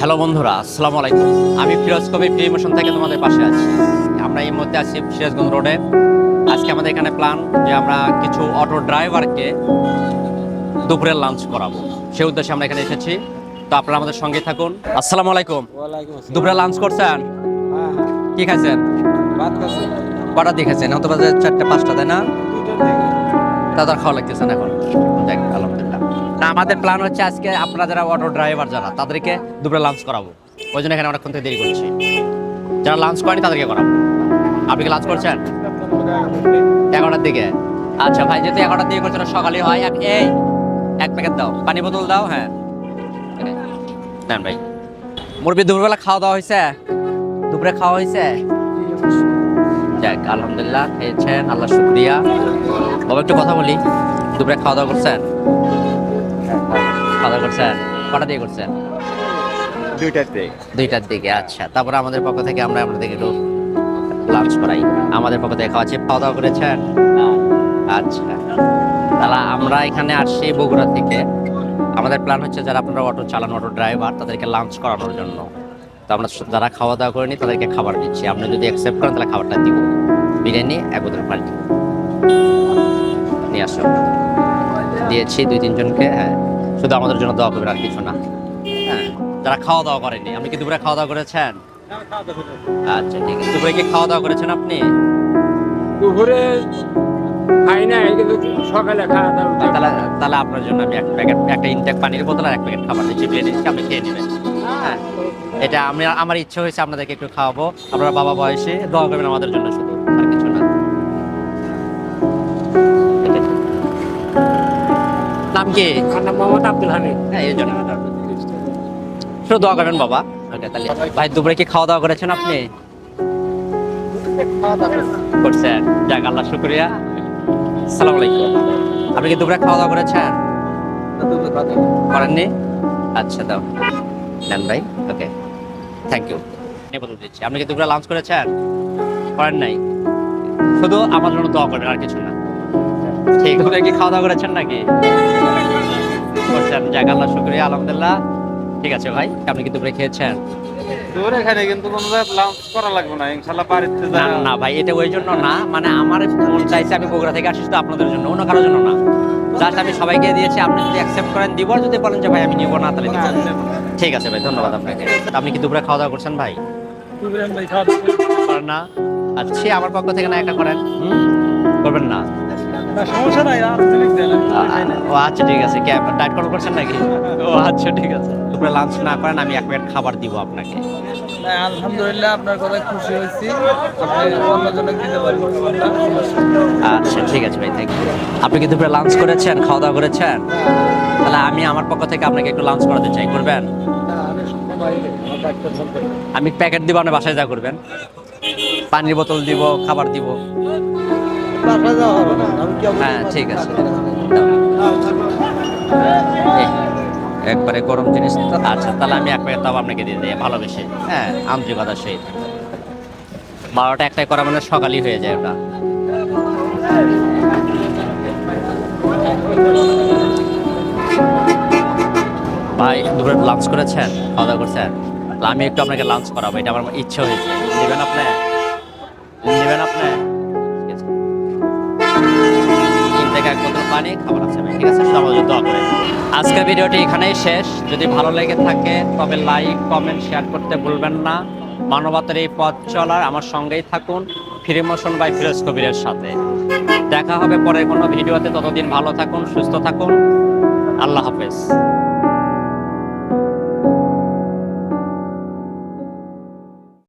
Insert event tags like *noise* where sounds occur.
Hello বন্ধুরা আসসালামু আলাইকুম। আমি ফিরোজ কবির ফ্রি মোশন থেকে তোমাদের পাশে আছি। আমরা এই মধ্যে আছি সিরাজগঞ্জ রোডে। আজকে আমাদের এখানে প্ল্যান যে আমরা কিছু অটো ড্রাইভারকে দুপুরে লাঞ্চ করাবো। সেই উদ্দেশ্যে আমরা এখানে এসেছি। তো আপনারা আমাদের সঙ্গে থাকুন। আসসালামু আলাইকুম। দুপুরে লাঞ্চ করছেন? হ্যাঁ হ্যাঁ। কি খাইছেন? কটা দিয়ে খাইছেন অত চারটে পাঁচটা তাই না? দাদার খাওয়া লাগতেছে না এখন। আলহামদুলিল্লাহ। না, আমাদের প্ল্যান হচ্ছে আজকে আপনারা যারা অটো ড্রাইভার যারা, তাদেরকে দুপুরে লাঞ্চ করাবো। ওই জন্য এখানে অনেকক্ষণ থেকে দেরি করছি। যারা লাঞ্চ করেনি, তাদেরকে করাবো। আপনি কি লাঞ্চ করছেন? এগারোটার দিকে। আচ্ছা ভাই, যেহেতু এগারোটার দিকে করছেন সকালে হয়। এক এই, এক প্যাকেট দাও। পানি বোতল দাও হ্যাঁ। নেন ভাই। মুরবি দুপুরবেলা খাওয়া দাওয়া হয়েছে? দুপুরে খাওয়া হয়েছে? যাক আলহামদুলিল্লাহ খেয়েছেন আল্লাহ শুক্রিয়া। বাবা একটু কথা বলি। দুপুরে খাওয়া দাওয়া করছেন? খাওয়া দাওয়া করছেন? কটা দিয়ে করছেন? দুইটার দিকে। দুইটার দিকে আচ্ছা। তারপরে আমাদের পক্ষ থেকে আমরা আপনাদেরকে একটু লাঞ্চ করাই। আমাদের পক্ষ থেকে খাওয়াচ্ছি খাওয়া দাওয়া করেছেন? আচ্ছা। তাহলে আমরা এখানে আসছি বগুড়া থেকে। আমাদের প্ল্যান হচ্ছে যারা আপনারা অটো চালান অটো ড্রাইভার তাদেরকে লাঞ্চ করানোর জন্য। তো আমরা যারা খাওয়া দাওয়া করেনি তাদেরকে খাবার দিচ্ছি। আপনি যদি অ্যাকসেপ্ট করেন তাহলে খাবারটা দিব। বিরিয়ানি এক বোতল পাল্টি নিয়ে আসো। দিয়েছি দুই তিনজনকে। হ্যাঁ শুধু আমাদের জন্য দোয়া করবেন আর কিছু না। হ্যাঁ যারা খাওয়া দাওয়া করেনি আপনি কি দুপুরে খাওয়া দাওয়া করেছেন? আচ্ছা ঠিক আছে। দুপুরে কি খাওয়া দাওয়া করেছেন আপনি? দুপুরে খাই নাই কিন্তু সকালে খাওয়া দাওয়া তাহলে তাহলে আপনার জন্য আমি এক প্যাকেট একটা ইনটেক পানির বোতল আর এক প্যাকেট খাবার দিচ্ছি। বিরিয়ানি দিচ্ছি আপনি খেয়ে নেবেন। হ্যাঁ। এটা আমি আমার ইচ্ছে হয়েছে আপনাদেরকে একটু খাওয়াবো। আপনারা বাবা বয়সে দোয়া করবেন আমাদের জন্য শুধু আর কিছু না। নাম কি? মোহাম্মদ আব্দুল হামিদ। হ্যাঁ এই জন্য শুধু দোয়া করবেন বাবা। ওকে তাহলে ভাই দুপুরে কি খাওয়া দাওয়া করেছেন আপনি? করছেন। যাক আল্লাহ শুক্রিয়া। সালাম আলাইকুম। আপনি কি দুপুরে খাওয়া দাওয়া করেছেন? করেননি? আচ্ছা দাও। নেন ভাই ওকে। থ্যাংক ইউ বলে দিচ্ছি। আপনি কি দুপুরে লাঞ্চ করেছেন? করেন নাই। শুধু আমার জন্য দোয়া করবেন আর কিছু না। ঠিক। *laughs* কি খাওয়া দাওয়া করেছেন নাকি? করছেন। যাক আল্লাহ শুক্রিয়া আলহামদুলিল্লাহ। ঠিক আছে ভাই আপনি কিন্তু দুপুরে খেয়েছেন। দুপুরে এখানে কিন্তু কোনো লাঞ্চ করা লাগবে না ইনশাল্লাহ বাড়িতে না না, না ভাই এটা ওই জন্য না মানে আমার মন চাইছে আমি বগুড়া থেকে আসি শুধু আপনাদের জন্য অন্য কারোর জন্য না। জাস্ট আমি সবাইকে দিয়েছি আপনি যদি অ্যাকসেপ্ট করেন দিব যদি বলেন যে ভাই আমি নিব না তাহলে ঠিক আছে ভাই ধন্যবাদ আপনাকে। আপনি কি দুপুরে খাওয়া দাওয়া করছেন ভাই? করেন না? আচ্ছা সে আমার পক্ষ থেকে না একটা করেন। করবেন না। সমস্যা নাই ও আচ্ছা ঠিক আছে। ক্যাব ডায়েট কন্ট্রোল করছেন নাকি? ও আচ্ছা ঠিক আছে। দুপুরে লাঞ্চ না করেন আমি এক প্লেট খাবার দিব আপনাকে। আলহামদুলিল্লাহ আপনার কথা খুশি হয়েছি। আচ্ছা ঠিক আছে ভাই থ্যাংক ইউ আপনি কি দুপুরে লাঞ্চ করেছেন খাওয়া দাওয়া করেছেন? তাহলে আমি আমার পক্ষ থেকে আপনাকে একটু লাঞ্চ করাতে চাই করবেন? আমি প্যাকেট দিব আপনি বাসায় যা করবেন। পানির বোতল দিব খাবার দিব। হ্যাঁ ঠিক আছে। একবারে গরম জিনিস আচ্ছা তাহলে আমি এক প্যাকেট তাও আপনাকে দিয়ে দিই ভালোবেসে। হ্যাঁ আন্তরিকতার সহিত। বারোটা একটাই করা মানে সকালই হয়ে যায় ওটা। ভাই দুপুরে লাঞ্চ করেছেন? খাওয়া দাওয়া করছেন? আমি একটু আপনাকে লাঞ্চ করাবো এটা আমার ইচ্ছে হয়েছে। নেবেন আপনি? নেবেন আপনি। তিন থেকে এক বোতল পানি, খাবার আছে ঠিক আছে দোয়া করে। আজকের ভিডিওটি এখানেই শেষ। যদি ভালো লেগে থাকে, তবে লাইক কমেন্ট শেয়ার করতে ভুলবেন না। মানবতার এই পথ চলার আমার সঙ্গেই থাকুন ফিরে মোশন বাই ফিরোজ কবিরের সাথে। দেখা হবে পরে কোনো ভিডিওতে। ততদিন ভালো থাকুন, সুস্থ থাকুন। আল্লাহ হাফেজ।